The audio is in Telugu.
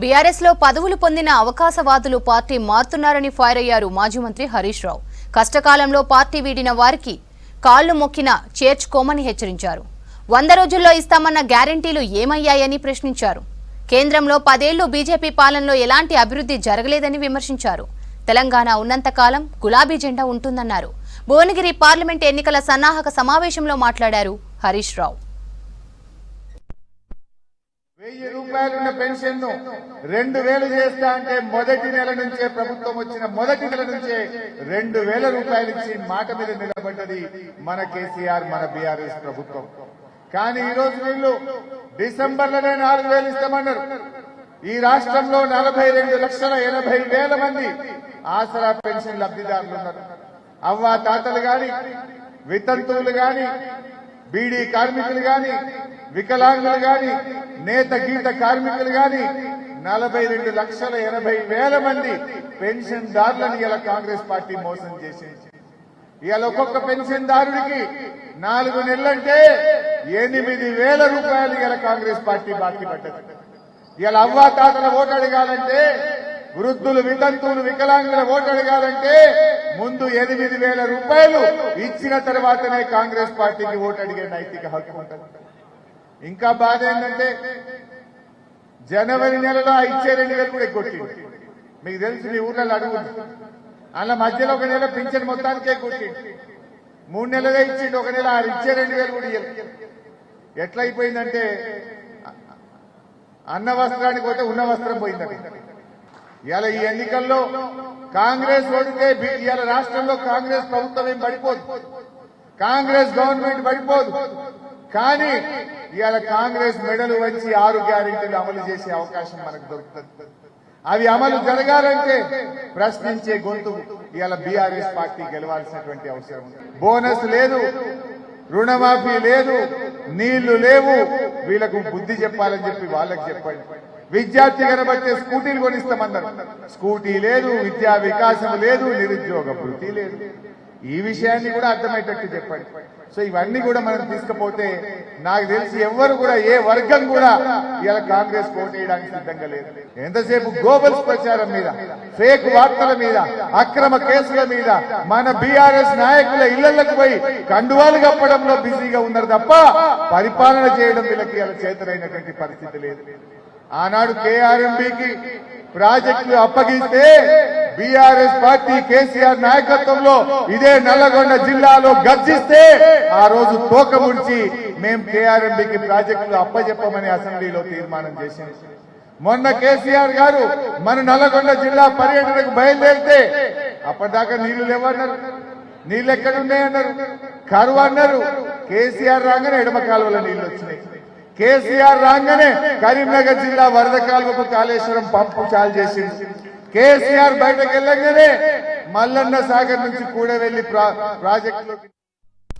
బీఆర్ఎస్లో పదవులు పొందిన అవకాశవాదులు పార్టీ మారుతున్నారని ఫైర్ అయ్యారు మాజీ మంత్రి హరీష్ రావు. కష్టకాలంలో పార్టీ వీడిన వారికి కాళ్ళు మొక్కిన చేర్చుకోమని హెచ్చరించారు. వంద రోజుల్లో ఇస్తామన్న గ్యారంటీలు ఏమయ్యాయని ప్రశ్నించారు. కేంద్రంలో పదేళ్ళు బీజేపీ పాలనలో ఎలాంటి అభివృద్ధి జరగలేదని విమర్శించారు. తెలంగాణ ఉన్నంతకాలం గులాబీ జెండా ఉంటుందన్నారు. భువనగిరి పార్లమెంట్ ఎన్నికల సన్నాహక సమావేశంలో మాట్లాడారు హరీష్ రావు. వెయ్యి రూపాయలున్న పెన్షన్ను రెండు వేలు చేస్తా అంటే మొదటి నెల నుంచే ప్రభుత్వం వచ్చిన మొదటి నెల నుంచే రెండు వేల రూపాయలు ఇచ్చి మాట మీద నిలబడ్డది మన కేసీఆర్ మన బీఆర్ఎస్ ప్రభుత్వం. కానీ ఈ రోజు వీళ్ళు డిసెంబర్లోనే నాలుగు వేలు ఇస్తామన్నారు. ఈ రాష్ట్రంలో నలభై రెండు లక్షల ఎనభై వేల మంది ఆసరా పెన్షన్ లబ్ధిదారులు ఉన్నారు. అవ్వ తాతలు గాని వితంతువులు గాని బీడీ కార్మికులు గాని వికలాంగులు గాని నేత గీత కార్మికులు గాని నలభై రెండు లక్షల ఎనభై వేల మంది పెన్షన్ దారులను ఇలా కాంగ్రెస్ పార్టీ మోసం చేసేది. ఇవాళ ఒక్కొక్క పెన్షన్ దారుడికి నాలుగు నెలలంటే ఎనిమిది వేల రూపాయలు ఇలా కాంగ్రెస్ పార్టీ బాకీ పడ్డది. ఇలా అవ్వా తాతల ఓటు అడగాలంటే వృద్ధులు వితంతువులు వికలాంగుల ఓటు అడగాలంటే ముందు ఎనిమిది వేల రూపాయలు ఇచ్చిన తర్వాతనే కాంగ్రెస్ పార్టీకి ఓటు అడిగే నైతిక హక్కు ఉంటుంది. ఇంకా బాధ ఏంటంటే జనవరి నెలలో ఆ ఇచ్చే రెండు వేలు కూడా కొట్టింది మీకు తెలుసు మీ ఊర్లలో అడుగు అలా మధ్యలో ఒక నెల పింఛన్ మొత్తానికే కొట్టింది మూడు నెలలే ఇచ్చిండు ఒక నెల ఆరు ఇచ్చే రెండు వేలు కూడా ఎట్లయిపోయిందంటే అయిపోయిందంటే అన్న వస్త్రానికి పోతే ఉన్న వస్త్రం పోయిందండి ఇవాళ ఈ ఎన్నికల్లో కాంగ్రెస్ ఓడితే ఇవాళ రాష్ట్రంలో కాంగ్రెస్ ప్రభుత్వం ఏం పడిపోదు. కాంగ్రెస్ గవర్నమెంట్ పడిపోదు. కానీ ఇవాళ కాంగ్రెస్ మెడలు వచ్చి ఆరు గ్యారెంటీలు అమలు చేసే అవకాశం మనకు దొరుకుతుంది. అవి అమలు జరగాలంటే ప్రశ్నించే గొంతు ఇవాళ బీఆర్ఎస్ పార్టీ గెలవాల్సినటువంటి అవసరం ఉంది. బోనస్ లేదు రుణమాఫీ లేదు నీళ్ళు లేవు. వీళ్ళకు బుద్ధి చెప్పాలని చెప్పి వాళ్ళకి చెప్పండి. విద్యార్థి కనబట్టే స్కూటీలు కొనిస్తామన్నారు. స్కూటీ లేదు విద్యా వికాసం లేదు నిరుద్యోగ వృత్తి లేదు. ఈ విషయాన్ని కూడా అర్థమయ్యేటట్టు చెప్పండి. సో ఇవన్నీ కూడా మనం తీసుకపోతే నాకు తెలిసి ఎవ్వరు కూడా ఏ వర్గం కూడా ఇలా కాంగ్రెస్ వేయడానికి సిద్ధంగా లేదు. ఎంతసేపు గ్లోబల్స్ ప్రచారం మీద ఫేక్ వార్తల మీద అక్రమ కేసుల మీద మన బీఆర్ఎస్ నాయకుల ఇళ్ళకు పోయి కండువాలు కప్పడంలో బిజీగా ఉన్నారు తప్ప పరిపాలన చేయడం వీళ్ళకి ఇలా చేతులైనటువంటి పరిస్థితి లేదు. ఆనాడు కేఆర్ఎంబికి ప్రాజెక్టులు అప్పగిస్తే బీఆర్ఎస్ పార్టీ కేసీఆర్ నాయకత్వంలో ఇదే నల్లగొండ జిల్లాలో గర్జిస్తే ఆ రోజు తోక ముడిచి మేం కేఆర్ఎంబికి ప్రాజెక్టులు అప్పజెప్పమని అసెంబ్లీలో తీర్మానం చేసింది మొన్న కేసీఆర్ గారు మన నల్లగొండ జిల్లా పర్యటనకు బయలుదేరితే అప్పటిదాకా నీళ్ళు లేవన్నారు. నీళ్ళు ఎక్కడున్నాయన్నారు కరువు అన్నారు. కేసీఆర్ రాగానే ఎడమ కాలువలో నీళ్ళు వచ్చినాయి. కేసీఆర్ రాగానే కరీంనగర్ జిల్లా వరద కాలువకు కాళేశ్వరం పంపు చాలు చేసింది కేసీఆర్ బయటకు వెళ్ళగానే మల్లన్న సాగర్ నుంచి కూడా వెళ్ళి ప్రాజెక్టులోకి